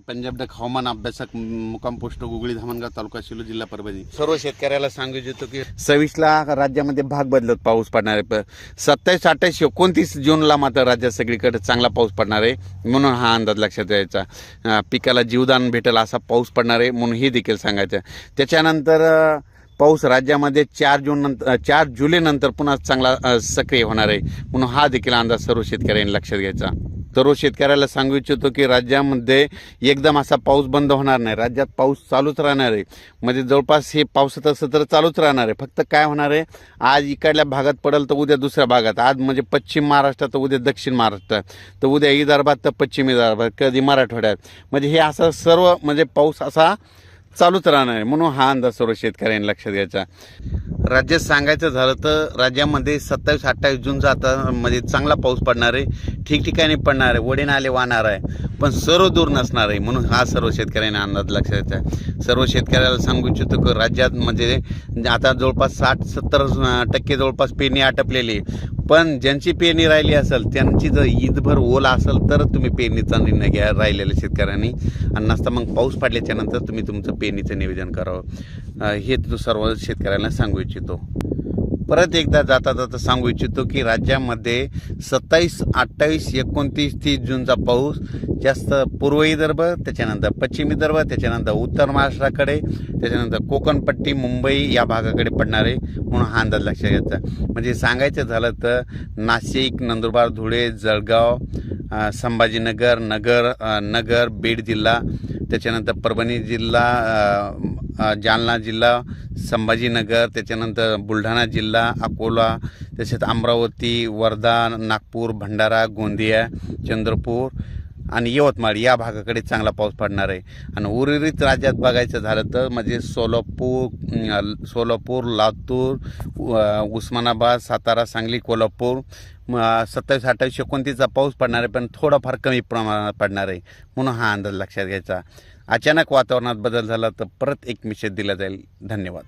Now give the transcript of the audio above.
Punjab duck हवामान अभ्यासक मुकाम पोस्ट गुगळी धामणगाव तालुका शिलो जिल्हा परभणी. सर्व शेतकऱ्याला सांगू इच्छितो की सव्वीसला राज्यामध्ये भाग बदलत पाऊस पडणार आहे. सत्तावीस अठ्ठावीस एकोणतीस जूनला मात्र राज्यात सगळीकडे चांगला पाऊस पडणार आहे म्हणून हा अंदाज लक्षात यायचा पिकाला जीवदान भेटेल असा पाऊस पडणार आहे म्हणून हे देखील सांगायचं. त्याच्यानंतर पाऊस राज्यामध्ये चार जून नंतर चार जुलैनंतर पुन्हा चांगला सक्रिय होणार आहे म्हणून हा देखील अंदाज सर्व शेतकऱ्यांनी लक्षात घ्यायचा. सर्व शेतकऱ्याला सांगू इच्छितो की राज्यामध्ये एकदम असा पाऊस बंद होणार नाही. राज्यात पाऊस चालूच राहणार आहे. म्हणजे जवळपास हे पावसाचं सत्र चालूच राहणार आहे. फक्त काय होणार आहे? आज इकडल्या भागात पडेल तर उद्या दुसऱ्या भागात. आज म्हणजे पश्चिम महाराष्ट्रात तर उद्या दक्षिण महाराष्ट्रात तर उद्या विदर्भात तर पश्चिम विदर्भात कधी मराठवाड्यात. म्हणजे हे असं सर्व म्हणजे पाऊस असा चालूच राहणार आहे. म्हणून हा अंदाज सर्व शेतकऱ्यांनी लक्षात घ्यायचा. राज्यात सांगायचं झालं तर राज्यामध्ये सत्तावीस अठ्ठावीस जूनचा आता म्हणजे चांगला पाऊस पडणार आहे. ठिकठिकाणी पडणार आहे. वडे नाले वाहणार आहे. पण सर्व दूर नसणार आहे. म्हणून हा सर्व शेतकऱ्यांना अंदाज लक्षात घ्यायचा. आहे सर्व शेतकऱ्याला सांगू इच्छितो की राज्यात म्हणजे आता जवळपास साठ सत्तर टक्के जवळपास पेरणी आटपलेली आहे. पण ज्यांची पेरणी राहिली असेल त्यांची जर ईदभर ओला असेल तर तुम्ही पेरणीचा निर्णय घ्या राहिलेल्या शेतकऱ्यांनी. आणि नसता मग पाऊस पडल्याच्यानंतर तुम्ही तुमचं पेरणीचं निवेदन करावं. हे तो सर्व शेतकऱ्यांना सांगू इच्छितो. परत एकदा जाता जाता सांगू इच्छितो की राज्यामध्ये सत्तावीस अठ्ठावीस एकोणतीस तीस जूनचा पाऊस जास्त पूर्व विदर्भ त्याच्यानंतर पश्चिम विदर्भ त्याच्यानंतर उत्तर महाराष्ट्राकडे त्याच्यानंतर कोकणपट्टी मुंबई या भागाकडे पडणार आहे म्हणून हा अंदाज लक्षात घ्यायचा म्हणजे सांगायचं झालं तर नाशिक नंदुरबार धुळे जळगाव संभाजीनगर नगर नगर बीड जिल्हा त्याच्यानंतर परभणी जिल्हा जालना जिल्हा संभाजीनगर त्याच्यानंतर बुलढाणा जिल्हा अकोला तसेच अमरावती वर्धा नागपूर भंडारा गोंदिया चंद्रपूर आणि यवतमाळ या भागाकडे चांगला पाऊस पडणार आहे. आणि उर्वरित राज्यात बघायचं झालं तर म्हणजे सोलापूर सोलापूर लातूर उस्मानाबाद सातारा सांगली कोल्हापूर सत्तावीस अठ्ठावीस एकोणतीसचा पाऊस पडणार आहे पण थोडाफार कमी प्रमाणात पडणार आहे. म्हणून हा अंदाज लक्षात घ्यायचा. अचानक वातावरणात बदल झाला तर परत एक मिशेत दिला जाईल. धन्यवाद.